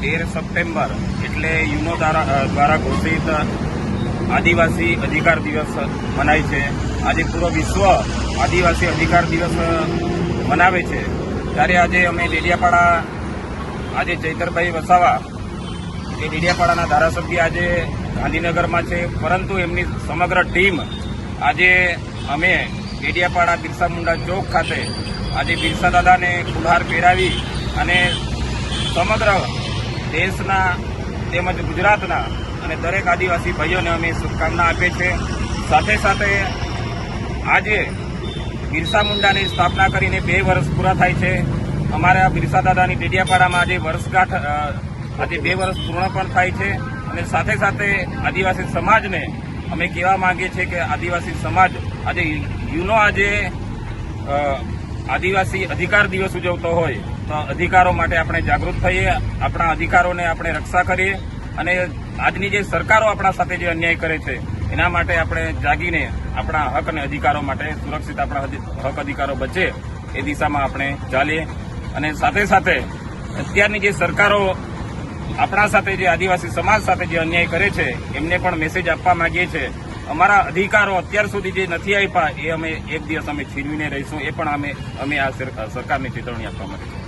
તેર સપ્ટેમ્બર એટલે યુનો દ્વારા ઘોષિત આદિવાસી અધિકાર દિવસ મનાય છે. આજે પૂરો વિશ્વ આદિવાસી અધિકાર દિવસ મનાવે છે. ત્યારે આજે અમે ડેડિયાપાડા, આજે ચૈતરભાઈ વસાવા એ ડેડિયાપાડાના ધારાસભ્ય આજે ગાંધીનગરમાં છે. પરંતુ એમની સમગ્ર ટીમ આજે અમે ડેડિયાપાડા બિરસા મુંડા ચોક ખાતે આજે બિરસા દાદાને કુલ્હાર પહેરાવી અને સમગ્ર દેશના તેમજ ગુજરાતના અને દરેક આદિવાસી ભાઈઓને અમે શુભકામના આપીએ છીએ. સાથે સાથે આજે બિરસા મુંડાની સ્થાપના કરીને બે વર્ષ પૂરા થાય છે. અમારા બિરસા દાદાની ડેડિયાપાડામાં આજે વર્ષગાંઠ આજે બે વર્ષ પૂર્ણ પણ થાય છે અને સાથે સાથે આદિવાસી સમાજને અમે કહેવા માંગીએ છીએ કે આદિવાસી સમાજ આજે યુનો આજે આદિવાસી અધિકાર દિવસ ઉજવતો હોય. અધિકારો માટે આપણે જાગૃત થઈએ, આપણા અધિકારોને આપણે રક્ષા કરીએ અને આજની જે સરકારો આપણા સાથે જે અન્યાય કરે છે, એના માટે આપણે જાગીને આપણા હક અને અધિકારો માટે સુરક્ષિત આપણા હક અધિકારો બચે એ દિશામાં આપણે ચાલીએ. અને સાથે સાથે અત્યારની જે સરકારો આપણા સાથે જે આદિવાસી સમાજ સાથે જે અન્યાય કરે છે, એમને પણ મેસેજ આપવા માંગીએ છીએ અમારા અધિકારો અત્યાર સુધી જે નથી આપ્યા, એ અમે એક દિવસ અમે છીનવીને રહીશું, એ પણ અમે અમે આ સર- સરકારને ચેતવણી આપવા માંગીએ છીએ.